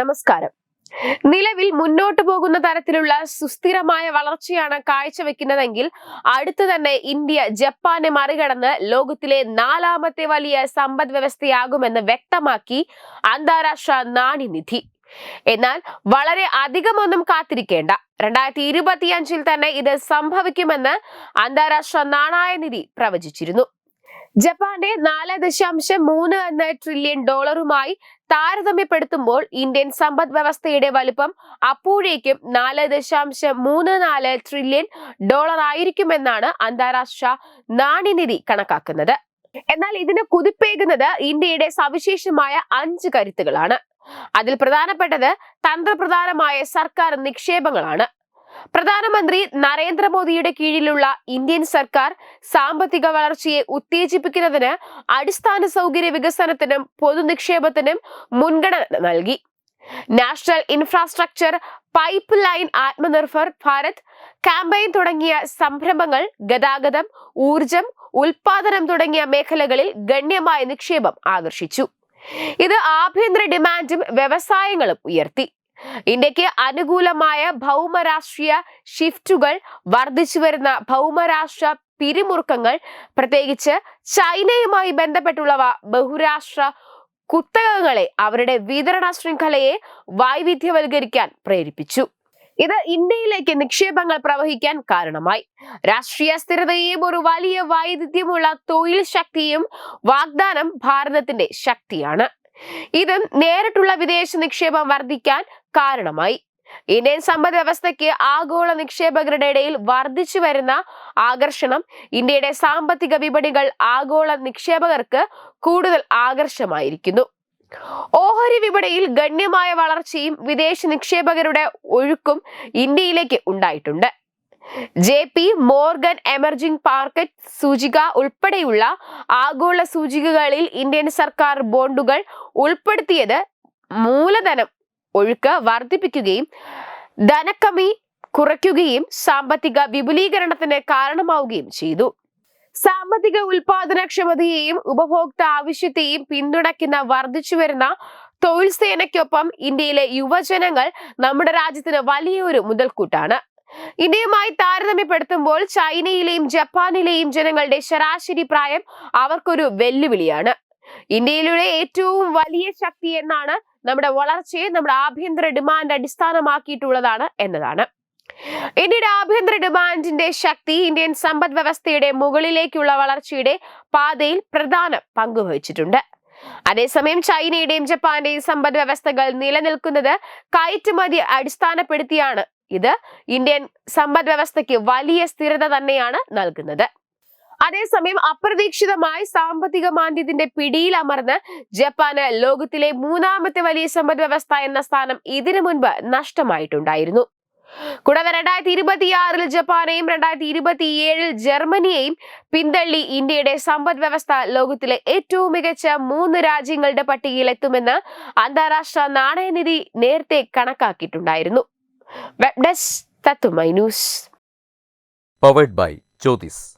നമസ്കാരം. നിലവിൽ മുന്നോട്ടു പോകുന്ന തരത്തിലുള്ള സുസ്ഥിരമായ വളർച്ചയാണ് കാഴ്ചവെക്കുന്നതെങ്കിൽ അടുത്തു തന്നെ ഇന്ത്യ ജപ്പാനെ മറികടന്ന് ലോകത്തിലെ നാലാമത്തെ വലിയ സമ്പദ് വ്യവസ്ഥയാകുമെന്ന് വ്യക്തമാക്കി അന്താരാഷ്ട്ര നാണ്യനിധി. എന്നാൽ വളരെ അധികമൊന്നും കാത്തിരിക്കേണ്ട. രണ്ടായിരത്തി ഇരുപത്തിയഞ്ചിൽ തന്നെ ഇത് സംഭവിക്കുമെന്ന് അന്താരാഷ്ട്ര നാണയനിധി പ്രവചിച്ചിരുന്നു. ജപ്പാന്റെ നാല് ദശാംശം മൂന്ന് എന്ന ട്രില്യൺ ഡോളറുമായി താരതമ്യപ്പെടുത്തുമ്പോൾ ഇന്ത്യൻ സമ്പദ് വ്യവസ്ഥയുടെ വലുപ്പം അപ്പോഴേക്കും നാല് ദശാംശം മൂന്ന് നാല് ട്രില്യൺ ഡോളർ ആയിരിക്കുമെന്നാണ് അന്താരാഷ്ട്ര നാണ്യനിധി കണക്കാക്കുന്നത്. എന്നാൽ ഇതിന് കുതിപ്പേകുന്നത് ഇന്ത്യയുടെ സവിശേഷമായ അഞ്ച് കരുത്തുകളാണ്. അതിൽ പ്രധാനപ്പെട്ടത് തന്ത്രപ്രധാനമായ സർക്കാർ നിക്ഷേപങ്ങളാണ്. പ്രധാനമന്ത്രി നരേന്ദ്രമോദിയുടെ കീഴിലുള്ള ഇന്ത്യൻ സർക്കാർ സാമ്പത്തിക വളർച്ചയെ ഉത്തേജിപ്പിക്കുന്നതിന് അടിസ്ഥാന സൗകര്യ വികസനത്തിനും പൊതുനിക്ഷേപത്തിനും മുൻഗണന നൽകി. National infrastructure pipeline Atmanirbhar Bharat campaign തുടങ്ങിയ സംരംഭങ്ങൾ ഗതാഗതം ഊർജം ഉൽപാദനം തുടങ്ങിയ മേഖലകളിൽ ഗണ്യമായ നിക്ഷേപം ആകർഷിച്ചു. ഇത് ആഭ്യന്തര ഡിമാൻഡും വ്യവസായങ്ങളും ഉയർത്തി. ഇന്ത്യയ്ക്ക് അനുകൂലമായ ഭൗമരാഷ്ട്രീയ ഷിഫ്റ്റുകൾ വർദ്ധിച്ചു വരുന്ന ഭൗമരാഷ്ട്ര പിരിമുറുക്കങ്ങൾ പ്രത്യേകിച്ച് ചൈനയുമായി ബന്ധപ്പെട്ടുള്ളവ ബഹുരാഷ്ട്ര കുത്തകങ്ങളെ അവരുടെ വിതരണ ശൃംഖലയെ വൈവിധ്യവൽക്കരിക്കാൻ പ്രേരിപ്പിച്ചു. ഇത് ഇന്ത്യയിലേക്ക് നിക്ഷേപങ്ങൾ പ്രവഹിക്കാൻ കാരണമായി. രാഷ്ട്രീയ സ്ഥിരതയും ഒരു വലിയ വൈവിധ്യമുള്ള തൊഴിൽ ശക്തിയും വാഗ്ദാനം ഭാരതത്തിന്റെ ശക്തിയാണ്. ഇത് നേരിട്ടുള്ള വിദേശ നിക്ഷേപം വർദ്ധിക്കാൻ കാരണമായി. ഇന്ത്യൻ സമ്പദ് വ്യവസ്ഥയ്ക്ക് ആഗോള നിക്ഷേപകരുടെ ഇടയിൽ വർദ്ധിച്ചു വരുന്ന ആകർഷണം ഇന്ത്യയുടെ സാമ്പത്തിക വിപണികൾ ആഗോള നിക്ഷേപകർക്ക് കൂടുതൽ ആകർഷമായിരിക്കുന്നു. ഓഹരി വിപണിയിൽ ഗണ്യമായ വളർച്ചയും വിദേശ നിക്ഷേപകരുടെ ഒഴുക്കും ഇന്ത്യയിലേക്ക് ഉണ്ടായിട്ടുണ്ട്. J P Morgan emerging market സൂചിക ഉൾപ്പെടെയുള്ള ആഗോള സൂചികകളിൽ ഇന്ത്യൻ സർക്കാർ ബോണ്ടുകൾ ഉൾപ്പെടുത്തിയത് മൂലധനം ഒഴുക്ക് വർദ്ധിപ്പിക്കുകയും ധനക്കമി കുറയ്ക്കുകയും സാമ്പത്തിക വിപുലീകരണത്തിന് കാരണമാവുകയും ചെയ്തു. സാമ്പത്തിക ഉൽപാദനക്ഷമതയെയും ഉപഭോക്തൃ ആവശ്യത്തെയും പിന്തുണയ്ക്കുന്ന വർദ്ധിച്ചു വരുന്ന തൊഴിൽ സേനയ്ക്കൊപ്പം ഇന്ത്യയിലെ യുവജനങ്ങൾ നമ്മുടെ രാജ്യത്തിന് വലിയൊരു മുതൽക്കൂട്ടാണ്. ഇന്ത്യയുമായി താരതമ്യപ്പെടുത്തുമ്പോൾ ചൈനയിലെയും ജപ്പാനിലെയും ജനങ്ങളുടെ ശരാശരി പ്രായം അവർക്കൊരു വെല്ലുവിളിയാണ്. ഇന്ത്യയിലൂടെ ഏറ്റവും വലിയ ശക്തി എന്നാണ് നമ്മുടെ വളർച്ചയെ നമ്മുടെ ആഭ്യന്തര ഡിമാൻഡ് അടിസ്ഥാനമാക്കിയിട്ടുള്ളതാണ് എന്നതാണ്. ഇന്ത്യയുടെ ആഭ്യന്തര ഡിമാൻഡിന്റെ ശക്തി ഇന്ത്യൻ സമ്പദ് വ്യവസ്ഥയുടെ മുകളിലേക്കുള്ള വളർച്ചയുടെ പാതയിൽ പ്രധാന പങ്കുവഹിച്ചിട്ടുണ്ട് അതേസമയം ചൈനയുടെയും ജപ്പാന്റെയും സമ്പദ് വ്യവസ്ഥകൾ നിലനിൽക്കുന്നത് കയറ്റുമതി അടിസ്ഥാനപ്പെടുത്തിയാണ്. ഇത് ഇന്ത്യൻ സമ്പദ് വ്യവസ്ഥയ്ക്ക് വലിയ സ്ഥിരത തന്നെയാണ് നൽകുന്നത്. അതേസമയം അപ്രതീക്ഷിതമായി സാമ്പത്തിക മാന്ദ്യത്തിന്റെ പിടിയിൽ അമർന്ന് ജപ്പാന് ലോകത്തിലെ മൂന്നാമത്തെ വലിയ സമ്പദ് വ്യവസ്ഥ എന്ന സ്ഥാനം ഇതിനു മുൻപ് നഷ്ടമായിട്ടുണ്ടായിരുന്നു. കൂടാതെ രണ്ടായിരത്തി ഇരുപത്തിയാറിൽ ജപ്പാനെയും രണ്ടായിരത്തി ഇരുപത്തിയേഴിൽ ജർമ്മനിയെയും പിന്തള്ളി ഇന്ത്യയുടെ സമ്പദ് വ്യവസ്ഥ ലോകത്തിലെ ഏറ്റവും മികച്ച മൂന്ന് രാജ്യങ്ങളുടെ പട്ടികയിൽ എത്തുമെന്ന് അന്താരാഷ്ട്ര നാണയനിധി നേരത്തെ കണക്കാക്കിയിട്ടുണ്ടായിരുന്നു. Web desk news. Powered by Jyothis